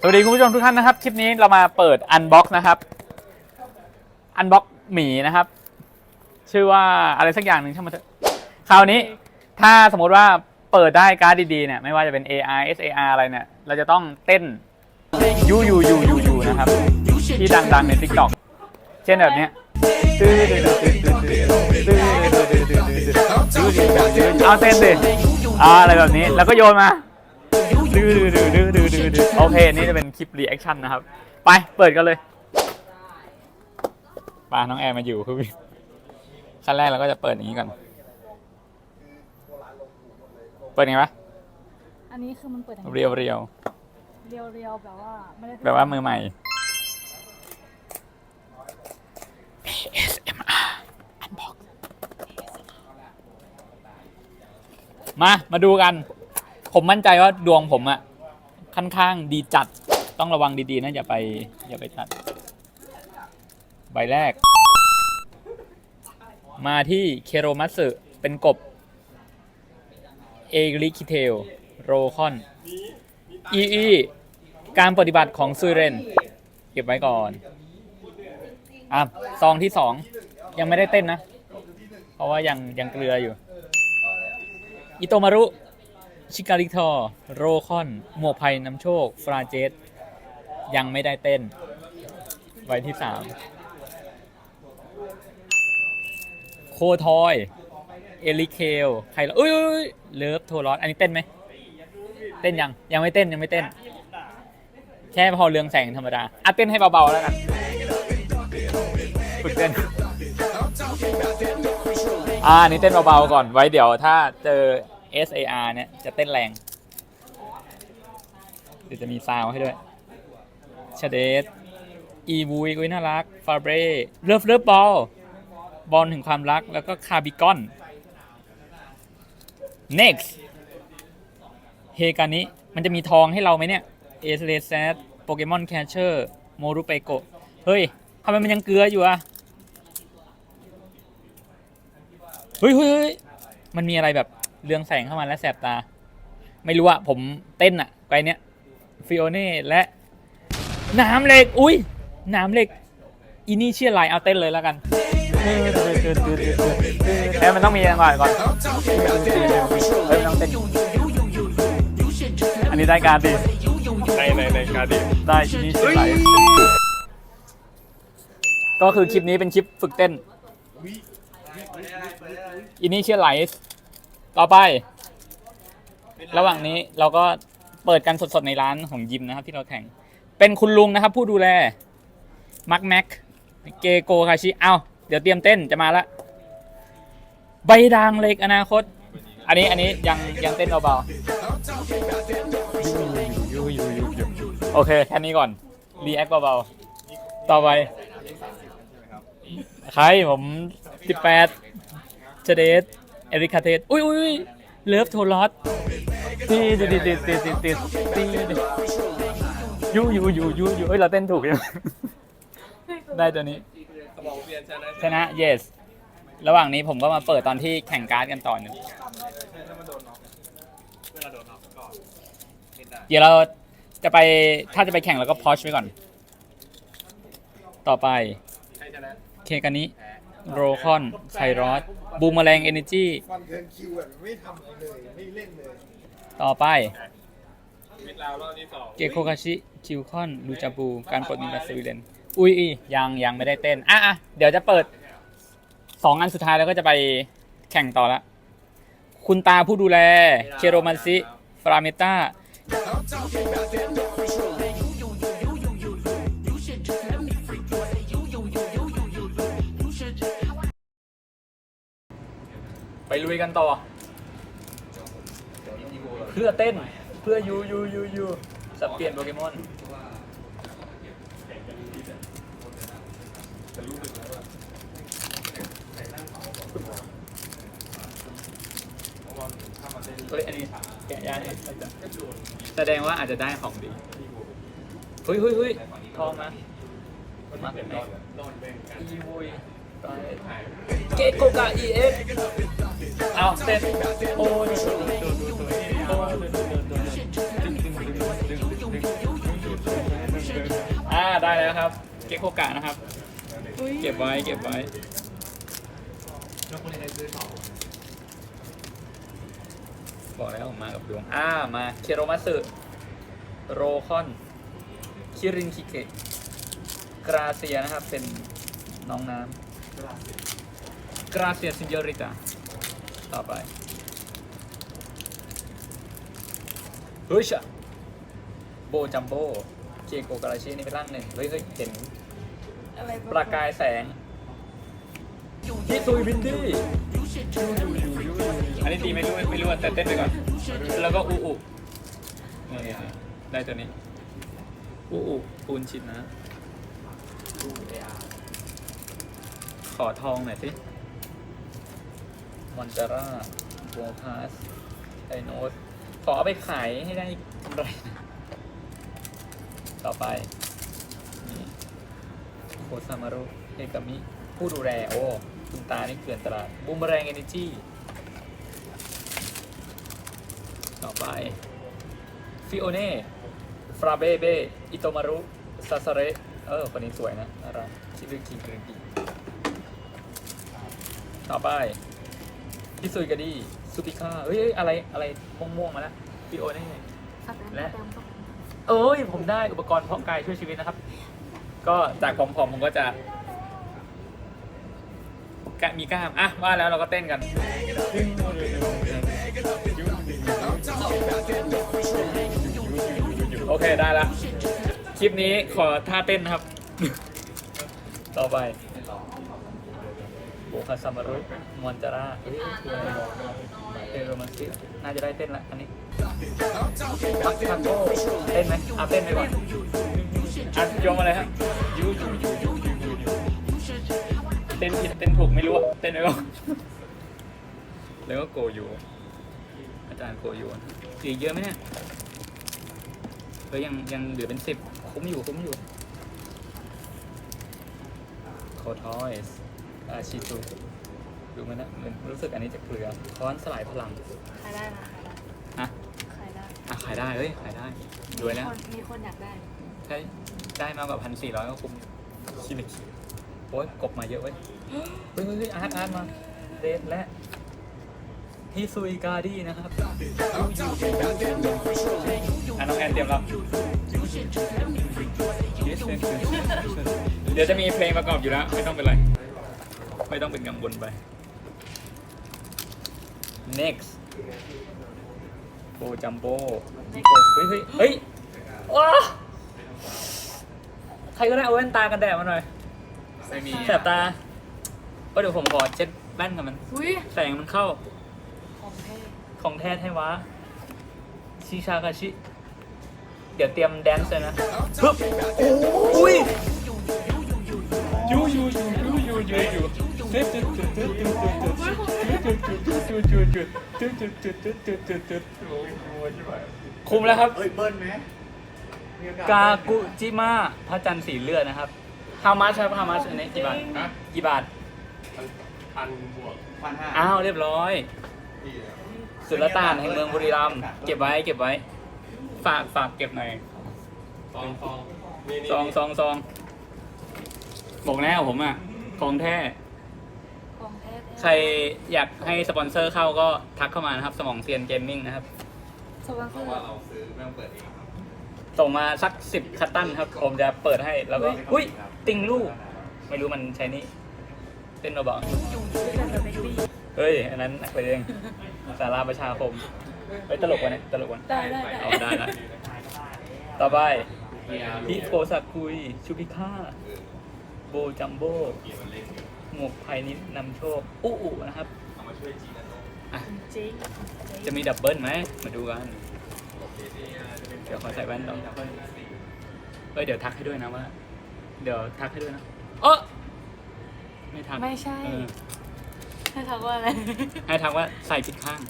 สวัสดีคุณผู้ชมทุกท่านนะครับ คลิปนี้เรามาเปิดอันบ็อกนะครับอันบ็อกหมีนะครับ ชื่อว่าอะไรสักอย่างหนึ่งช่างมันเถอะคราวนี้ถ้าสมมติว่าเปิดได้การ์ดดีๆเนี่ยไม่ว่าจะเป็น AR SAR อะไรเนี่ย เราจะต้องเต้นยูยูยูยูยูนะครับ ที่ดังๆใน TikTok เช่นแบบเนี้ยเอาเต้นดิอ่าอะไรแบบนี้แล้วก็โยนมา ดื้อดื้อดื้อดื้อดื้อดื้อดื้อโอเค นี่จะเป็นคลิปรีแอคชั่นนะครับ ไป เปิดกันเลยปาน้องแอร์มาอยู่คือขั้นแรกเราก็จะเปิดอย่างนี้ก่อน เปิดยังไงวะ อันนี้คือมันเปิดอย่างเรียวเรียวเรียวเรียวๆแบบว่าไม่ได้แบบว่ามือใหม่ ASMR Unbox มา มาดูกัน ผมมั่นใจว่าดวงผมอะค่อนข้างดีจัดต้องระวังดีๆนะอย่าไปอย่าไปตัด ใบแรก มาที่เคโรมัสึเป็นกบเอริคิเทลโรคอนอีอีการปฏิบัติของซูเรน เก็บไว้ก่อนอะซองที่สองยังไม่ได้เต้นนะ เพราะว่ายังยังเกลืออยู่ อิโตมารุ ชิการิทอโรคอน หมวกภัยน้ำโชค ฟราเจสยังไม่ได้เต้น ไว้ที่สามโคทอย เอลิเคล ใครละอุ้ยอุ้ยเลิฟโทรอสอันนี้เต้นไหม เต้นยัง ยังไม่เต้นยังไม่เต้น แค่พอเรืองแสงธรรมดา อะเต้นให้เบาๆแล้วกันฝึกเต้นอ่านี่เต้นเบาๆก่อนไว้เดี๋ยวถ้าเจอ SAR เนี่ยจะเต้นแรงเดี๋ยวจะมีซาวให้ด้วยชเดสอีบูยกุยน่ารัก ฟาเบรเลิฟเลิฟบอล บอลถึงความรัก แล้วก็คาร์บิกอน next เฮกานิมันจะมีทองให้เราไหมเนี่ยเอสเลสโปเกมอนแคชเชอร์โมรุเปโกเฮ้ยทำไมมันยังเกลืออยู่อะเฮ้ยเฮ้ยมันมีอะไรแบบ เรืองแสงเข้ามาแล้วแสบตา ไม่รู้อะผมเต้นอะไปเนี้ยฟิโอเน่และน้ำเหล็ก อุ้ยน้ำเหล็กอินี่เชียไลน์เอาเต้นเลยแล้วกันเอ้ยมันต้องมีจังหวะก่อนเฮ้ยมันต้องเต้นอันนี้ได้การดีในในในการดีได้อินี่เชียไลน์ก็คือคลิปนี้เป็นคลิปฝึกเต้นอินี่เชียไลท์ ต่อไป ระหว่างนี้เราก็เปิดกันสดๆในร้านของยิมนะครับ ที่เราแข่ง เป็นคุณลุงนะครับ ผู้ดูแลมักแม็กเกโกคาชิเอาเดี๋ยวเตรียมเต้นจะมาละใบดางเล็กอนาคต อันนี้อันนี้ยังยังเต้นเบาๆโอเคแค่นี้ก่อนรีแอคเบาๆต่อไปใครผมสิบแปดเจเดส เอริคาเทสอุ้ยอุ้ยเลิฟโทลอสตีตีตีตีตีตีตีตียูยูยูยูยูเฮ้ยเราเต้นถูกยังได้ตัวนี้ชนะ yes ระหว่างนี้ผมก็มาเปิดตอนที่แข่งการ์ดกันต่อหนึ่งเดี๋ยวเราจะไปถ้าจะไปแข่งเราก็พอชไว้ก่อน ต่อไปใครชนะเคกานิ โรคอนไซรอสบูมแมลงเอเนจีฟันเทิร์คิวแบบไม่ทำเลย ไม่เล่นเลยต่อไป มิดลาวรอบที่สองเกโคคาชิคิวคอน ลูจาบู การปลดนิกัสวิเลนอุ้ยอียังยังไม่ได้เต้น อะอะเดี๋ยวจะเปิดสองอันสุดท้ายแล้วก็จะไปแข่งต่อละ คุณตาผู้ดูแล เคโรมันซิ ฟราเมตา ไปลุยกันต่อ เพื่อเต้นเพื่อยูยูยูยูสับเปลี่ยนโปเกมอนเฮ้ยอันนี้แกะยากแสดงว่าอาจจะได้ของดีเฮ้ยเฮ้ยเฮ้ยทองมามาเป็นอีวุย เกโกกะอีเอฟเอาเต้นโอ้ยอ้ยได้แล้วครับ เก็กกะนะครับ เก็บไว้เก็บไว้บอกแล้วมากับดวงอ่ามาเคโรมัสึโรคอน คิรินคิเกะกราเซียนะครับ เป็นน้องน้ำ กราเซียซินเยอริตาต่อไปเฮ้ยชะโบจัมโบเจโกกาลาชินี่เป็นร่างหนึ่งเฮ้ยเฮ้ยเห็นอะไรประกายแสงพี่ซุยวินดี้อันนี้ตีไม่รู้ไม่รู้แต่เต้นไปก่อน แล้วก็อูอูนี่ได้ตัวนี้อูอูปูนชิดนะ ขอทองหน่อยสิมอนจาร่าโบพาสไดโนสขอเอาไปขายให้ได้กำไร ต่อไปนี่โคซามารุเฮกามิ ผู้ดูแลโอ้คุณตานี่เกลื่อนตลาดบูมแรงเอเนจีต่อไป ฟิโอเน่ ฟราเบเบ อิโตมารุ ซาซาเร เออ คนนี้สวยนะน่ารักชิรุกิกริกิ ต่อไปพิซุยกาดีซูปิค่าเฮ้ยเอ้ยอะไรอะไรม่วงๆมาแล้วฟิโอเน่สแตมป์และสแตมป์สแตมป์เอ้ย ผมได้อุปกรณ์เพาะกายช่วยชีวิตนะครับ ก็จากผอมๆผมก็จะกะมีกล้ามอะว่าแล้วเราก็เต้นกัน โอเคได้แล้วคลิปนี้ขอท่าเต้นนะครับ ต่อไป โบคาซามารุมอนจาร่าเอ้ยคืออะไรเอโรมันซิน่าจะได้เต้นละอันนี้พักทันโกเต้นไหมเอาเต้นไปก่อนอะโยงมาเลยครับยูยูยูยูยูยูเต้นผิดเต้นถูกไม่รู้อะเต้นไปก่อนแล้วก็โกยูอาจารย์โกยูอีกเยอะไหมเนี่ยเฮ้ยยังยังเหลือเป็นสิบคุ้มอยู่คุ้มอยู่โคทอยส์ อาชิตุดูมันนะมันรู้สึกอันนี้จะเกลือค้อนสลายพลังขายได้นะอะขายได้อะขายได้เฮ้ยขายได้รวยแล้วมีคนมีคนอยากได้ใช่ได้มากกว่าพันสี่ร้อยก็คุ้มคิดเลยโอ้ยกบมาเยอะเว้ยเฮ้ยเฮ้ยเฮ้ยอาร์ตอาร์ตมาเดทและพี่ซุยการ์ดี้นะครับอะน้องแอนเตรียมรับเดี๋ยวจะมีเพลงประกอบอยู่แล้ว ไม่ต้องเป็นไร ไม่ต้องเป็นกังวลไป next โบจัมโบ้พี่โกเฮ้ยเฮ้ยเฮ้ยว้าใครก็ได้เอาแว่นตากันแดดมาหน่อยไม่มีแสบตาก็เดี๋ยวผมขอเช็ดแว่นกับมัน อุ้ยแสงมันเข้า ของเท่ของแท้ไทยวะชิชากาชิ เดี๋ยวเตรียมแดนซ์เลยนะฮึบโอ้ยยูยูยูยูยูยูยู คุมแล้วครับ เฮ้ยเบิ้ลไหมมีโอกากุจิมะพระจันทร์สีเลือดนะครับ how much ครับ how much อันนี้กี่บาทฮะกี่บาท พันบวกพันห้าอ้าวเรียบร้อยสุลต่านแห่งเมืองบุรีรัมย์เก็บไว้เก็บไว้ ฝากฝากเก็บหน่อยฟองฟองนี่นี่ซองซองซองบอกแล้วผมอะของแท้ของเท่ ใครอยากให้สปอนเซอร์เข้าก็ทักเข้ามานะครับ สมองเซียนเกมมิ่งนะครับ สปอนเซอร์ ว่าเราซื้อไม่ต้องเปิดเองครับส่งมาสักสิบคัตตันครับ ผมจะเปิดให้แล้วก็อุ้ยติงลูก ไม่รู้มันใช้นี่เต้นเบาคือแบบเบบี้ๆเฮ้ย อันนั้นนักเลงสาราประชาคมเฮ้ยตลกวะเนี่ยตลกวะ ได้ได้ได้เอาได้นะต่อไปฮิโกซากุย ชูพิฆาโบจัมโบ หมวกไพนิดนำโชคอู้อูนะครับอะจริงจะมีดับเบิลไหมมาดูกันเดี๋ยวขอใส่แว่นต่อเฮ้ยเดี๋ยวทักให้ด้วยนะว่า เดี๋ยวทักให้ด้วยนะเออไม่ทักไม่ใช่เออให้ทักว่าอะไร ให้ทักว่าใส่ผิดข้าง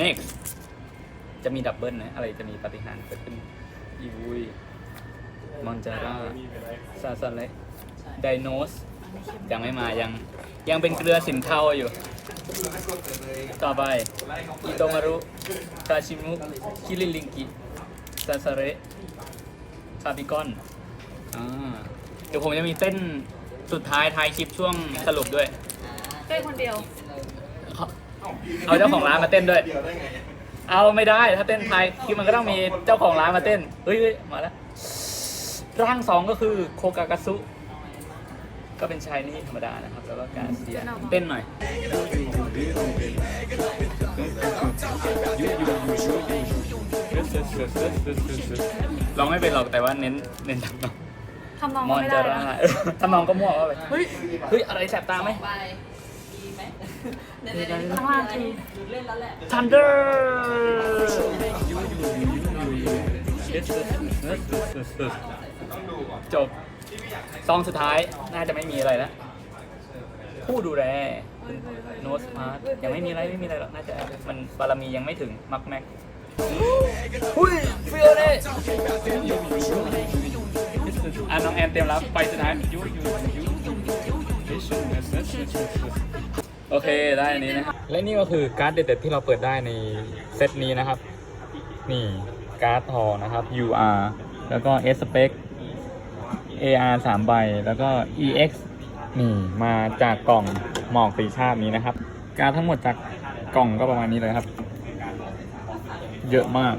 next จะมีดับเบิลนะ อะไรจะมีปาฏิหารย์เกิดขึ้นอีวุยมอนจาร่าซาซันเล็ไดโนสอันนี้เข้ม ยังไม่มายังยังเป็นเกลือสินเทาอยู่ ต่อไปอิโตมารุคาชิมุคิริลิงกิซาซาเระคาบิกอนอ่าเดี๋ยวผมจะมีเต้นสุดท้ายท้ายคลิปช่วงสรุปด้วย เต้นคนเดียว เอาเจ้าของร้านมาเต้นด้วยเดี๋ยวได้ไงเอาไม่ได้ถ้าเต้นไทยคือมันก็ต้องมีเจ้าของร้านมาเต้นเฮ้ยเฮ้ยมาแล้วร่างสองก็คือโคกากาซุ ก็เป็นชายนี่ธรรมดานะครับ แล้วก็กาเซียเต้นหน่อย ลองไม่เป็นหรอกแต่ว่าเน้นเน้นทำนองทำนองมก็อนไม่จาได้ร่านะทำนองก็มั่วเข้าไปเฮ้ยเฮ้ยอะไรแสบตาไหมข้างล่างคือ Thunder จบ ซองสุดท้ายน่าจะไม่มีอะไรแล้วผู้ดูแลเฮ้ยเฮ้ยเฮ้ยโนสพาร์ยังไม่มีอะไรไม่มีอะไรหรอกน่าจะมันบารมียังไม่ถึงมักแม็กหุ้ยฟิโอเน่อะน้องแอนเตรียมรับไปสุดท้ายยูยูยูโอเคได้อันนี้นะและนี่ก็คือการ์ดเด็ดๆที่เราเปิดได้ในเซตนี้นะครับ นี่การ์ดทองนะครับ UR แล้วก็ S Spec AR 3 ใบ แล้วก็ EX นี่มาจากกล่องหมอกสีชาตินี้นะครับ การทั้งหมดจากกล่องก็ประมาณนี้เลยครับ เยอะมาก